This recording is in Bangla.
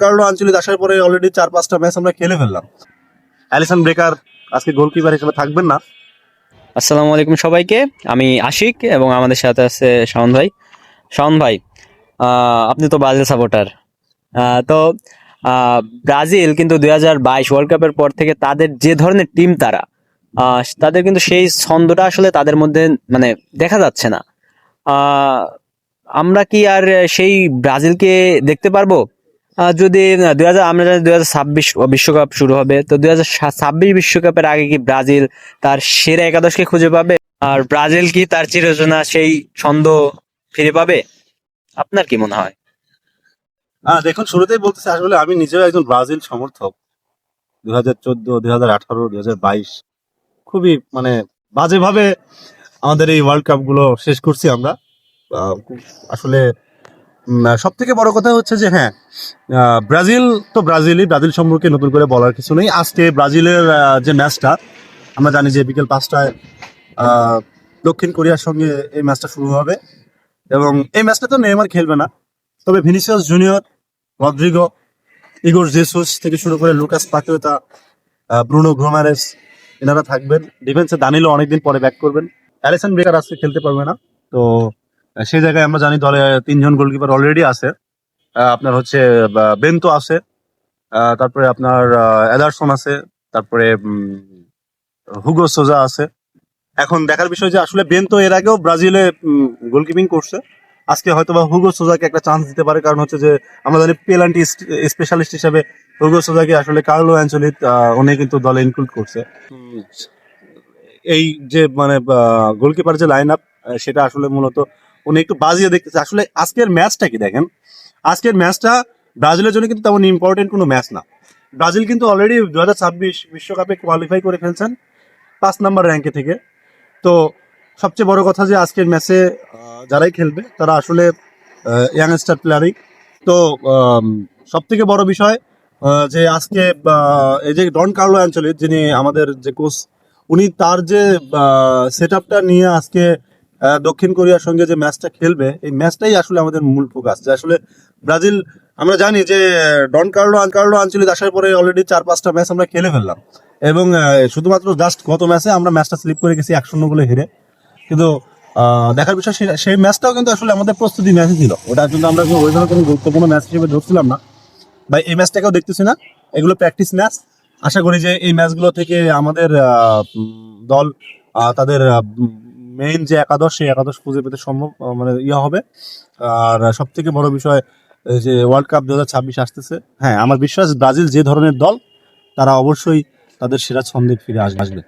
কার্লো আঞ্চলিক আসার পরে অলরেডি চার, পাঁচটা ম্যাচ আমরা খেলে ফেললাম। অ্যালিসন ব্রেকার আজকে গোলকিপার হিসেবে থাকবেন না। আসসালামু আলাইকুম সবাইকে। আমি আশিক এবং আমাদের সাথে আছে শাওন ভাই। শাওন ভাই আপনি তো ব্রাজিল সাপোর্টার তো ব্রাজিল কিন্তু দুই হাজার বাইশ ওয়ার্ল্ড কাপের পর থেকে তাদের যে ধরনের টিম তারা তাদের কিন্তু সেই ছন্দটা আসলে তাদের মধ্যে মানে দেখা যাচ্ছে না। আমরা কি আর সেই ব্রাজিলকে দেখতে পারব? যদি দুই হাজার আমরা জানি দুই হাজার ছাব্বিশ বিশ্বকাপ শুরু হবে। তো দুই হাজার ছাব্বিশ বিশ্বকাপের আগে কি ব্রাজিল তার সেরা একাদশকে খুঁজে পাবে? আর ব্রাজিল কি তার চিরচেনা সেই ছন্দ ফিরে পাবে? আপনার কি মনে হয়? হ্যাঁ দেখুন, শুরুতেই বলতেছি, আসলে আমি নিজেও একজন ব্রাজিল সমর্থক। দুই হাজার চোদ্দ দুই হাজার আঠারো দুই হাজার বাইশ। খুবই মানে বাজেভাবে আমাদের এই ওয়ার্ল্ড কাপগুলো শেষ করছি আমরা। আসলে সব থেকে বড় কথা হচ্ছে যে হ্যাঁ ব্রাজিল তো ব্রাজিলই ব্রাজিল সম্পর্কে নতুন করে বলার কিছু নেই। আজকে ব্রাজিলের যে ম্যাচটা আমরা জানি যে বিকেল পাঁচটায় দক্ষিণ কোরিয়ার সঙ্গে এই ম্যাচটা শুরু হবে। এবং এই ম্যাচটা তো নেইমার খেলবে না। তবে Vinicius Junior Rodrygo Igor Jesus থেকে শুরু করে লুকাস পাকুয়েতা আহ, ব্রুনো গ্রোমারেস এনারা থাকবেন। ডিফেন্সে দানিলো অনেকদিন পরে ব্যাক করবেন। অ্যালিসন ব্রেকার আজকে খেলতে পারবে না। তো সেই জায়গায় আমরা জানি দলে তিনজন গোলকিপার অলরেডি আছে। আপনার হচ্ছে বেন্তো আছে তারপরে আপনার এদারসন আছে তারপরে হুগো সোজা আছে। এখন দেখার বিষয় যে আসলে বেন্তো এর আগেও ব্রাজিলে গোলকিপিং করছে। আজকে হয়তো বা হুগো সোজাকে একটা চান্স দিতে পারে কারণ হচ্ছে যে আমরা জানি পেলান্টি স্পেশালিস্ট হিসেবে হুগো সোজাকে আসলে কার্লো অ্যাঞ্চলিক উনি কিন্তু দলে ইনক্লুড করছে। এই যে মানে গোলকিপার যে লাইন আপ সেটা আসলে মূলত উনি একটু বাজিয়ে দেখতেছে আসলে আজকের ম্যাচটা কি দেখেন? আজকের ম্যাচটা ব্রাজিলের জন্য কিন্তু তেমন ইম্পর্টেন্ট কোনো ম্যাচ না। ব্রাজিল কিন্তু অলরেডি দু হাজার ছাব্বিশ বিশ্বকাপে কোয়ালিফাই করে ফেলছেন পাঁচ নাম্বার র্যাঙ্কে থেকে। তো সবচেয়ে বড় কথা যে আজকের ম্যাচে যারাই খেলবে, তারা আসলে ইয়াংস্টার প্লেয়ারই তো সব থেকে বড় বিষয় যে আজকে এই যে ডন কার্লো অ্যাঞ্চলিক যিনি আমাদের যে কোচ উনি তার যে সেট আপটা নিয়ে আজকে দক্ষিণ কোরিয়ার সঙ্গে যে ম্যাচটা খেলবে, এই ম্যাচটাই আসলে আমাদের মূল ফোকাস। যে আসলে ব্রাজিল, আমরা জানি যে, ডন কার্লো, আন কার্লো আঞ্চলিক আসার পরে অলরেডি চার, পাঁচটা ম্যাচ আমরা খেলে ফেললাম। এবং শুধুমাত্র জাস্ট গত ম্যাচে আমরা ম্যাচটা স্লিপ করে গেছি এক শূন্য গোলে হেরে। কিন্তু দেখার বিষয় সেই ম্যাচটাও কিন্তু আসলে আমাদের প্রস্তুতি ম্যাচই ছিল। ওটা কিন্তু আমরা ওইভাবে কোনো গুরুত্বপূর্ণ ম্যাচ হিসেবে ধরছিলাম না। বা এই ম্যাচটাকেও দেখতেছি না। এগুলো প্র্যাকটিস ম্যাচ। আশা করি যে এই ম্যাচগুলো থেকে আমাদের দল তাদের মেইন যে একাদশ, সেই একাদশ খুঁজে পেতে সম্ভব মানে ইয়ে হবে। আর সব থেকে বড় বিষয় যে ওয়ার্ল্ড কাপ দু হাজার ছাব্বিশ আসতেছে। হ্যাঁ আমার বিশ্বাস ব্রাজিল যে ধরনের দল, তারা অবশ্যই তাদের সেরা ছন্দে ফিরে আসবে।